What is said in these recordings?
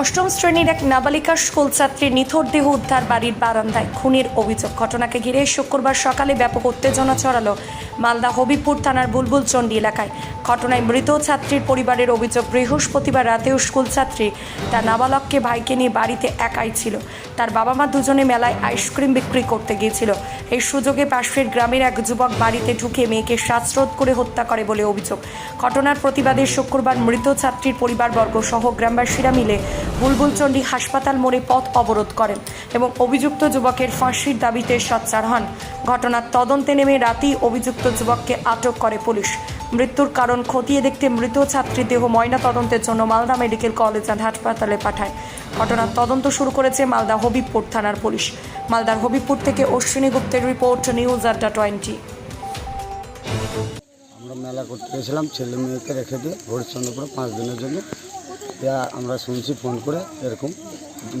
অষ্টম শ্রেণির এক নাবালিকা স্কুল ছাত্রীর নিথর দেহ উদ্ধার বাড়ির বারান্দায় খুনের অভিযোগ। ঘটনাকে ঘিরে শুক্রবার সকালে ব্যাপক উত্তেজনা ছড়ালো মালদা হবিবপুর থানার বুলবুল চণ্ডী এলাকায়। ঘটনায় মৃত ছাত্রীর পরিবারের অভিযোগ, বৃহস্পতিবার রাতেও স্কুল ছাত্রী তার নাবালককে ভাইকে নিয়ে বাড়িতে একাই ছিল। তার বাবা মা দুজনে মেলায় আইসক্রিম বিক্রি করতে গিয়েছিল। এই সুযোগে পাশের গ্রামের এক যুবক বাড়িতে ঢুকে মেয়েকে শ্বাসরোধ করে হত্যা করে বলে অভিযোগ। ঘটনার প্রতিবাদে শুক্রবার মৃত ছাত্রীর পরিবারবর্গ সহ গ্রামবাসীরা মিলে বুলবুলচণ্ডী হাসপাতাল মোড়ে পথ অবরোধ করেন এবং অভিযুক্ত যুবকের ফাঁসির দাবিতে সোচ্চার হন। ঘটনার তদন্তে নেমে রাতেই অভিযুক্ত যুবককে আটক করে পুলিশ। মৃত্যুর কারণ খতিয়ে দেখতে মৃত ছাত্রীর দেহ ময়না তদন্তের জন্য মালদা মেডিকেল কলেজ অ্যান্ড হাসপাতালে পাঠায়। ঘটনার তদন্ত শুরু করেছে মালদা হবিবপুর থানার পুলিশ। মালদার হবিবপুর থেকে অশ্বিনী গুপ্তের রিপোর্ট নিউজ আড্ডা টোয়েন্টি। আমরা মেলা করতে গেছিলাম ছেলে মেয়েকে রেখে দিয়ে হরিশ্চন্দ্রপুরে পাঁচ দিনের জন্য। আমরা শুনছি ফোন করে এরকম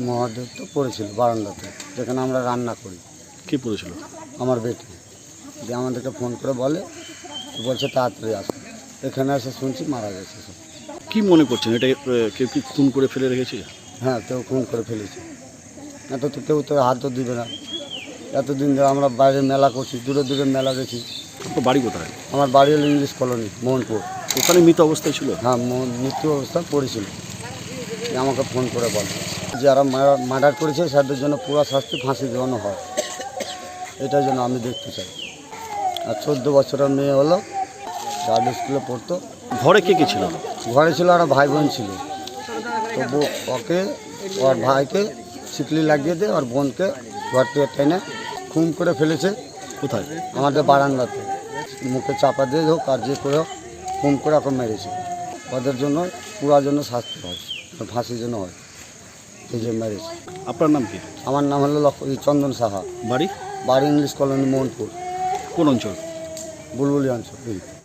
মহাদেব তো পড়েছিল বারান্দাতে যেখানে আমরা রান্না করি। কে পড়েছিল? আমার বেটি। দিয়ে আমাদেরকে ফোন করে বলে বলছে তাড়াতাড়ি আসো। এখানে এসে শুনছি মারা গেছে সব। কি মনে করছেন? এটা আহ, কেউ কি খুন করে ফেলে রেখেছে? হ্যাঁ কেউ খুন করে ফেলেছে। এত তো কেউ তো হাত তো দিবে না। এতদিন ধরে আমরা বাইরে মেলা করছি দূরে দূরে মেলা গেছি আপনার বাড়ি কোথায়? আমার বাড়ি হলো ইংলিশ কলোনি মোহনপুর। ওখানে মৃত অবস্থায় ছিল? হ্যাঁ ম- মৃত্যু অবস্থা পড়েছিল। আমাকে ফোন করে বলে যারা মার্ডার করেছে তাদের জন্য পুরো শাস্তি ফাঁসি দেওয়ানো হয়। এটার জন্য আমি দেখতে চাই। আর চোদ্দ বছরের মেয়ে হলো গার্ড স্কুলে পড়তো। ঘরে কে কে ছিল? ঘরে ছিল আর ভাই বোন ছিল। তবু ওকে ওর ভাইকে শিকলি লাগিয়ে দিয়ে ওর বোনকে ঘর থেকে টেনে খুন করে ফেলেছে। কোথায়? আমাদের বারান্দাতে। মুখে চাপা দিয়ে হোক আর যে করে হোক খুন করে ওকে মেরেছে। ওদের জন্য পুরার জন্য শাস্তি হয় ফাঁসির জন্য হয়। এই যে মেরেছে। আপনার নাম কি? আমার নাম হলো চন্দন সাহা। বাড়ি? বাড়ি ইংলিশ কলোনি মোহনপুর। কোন অঞ্চল? বুলবুলি অঞ্চল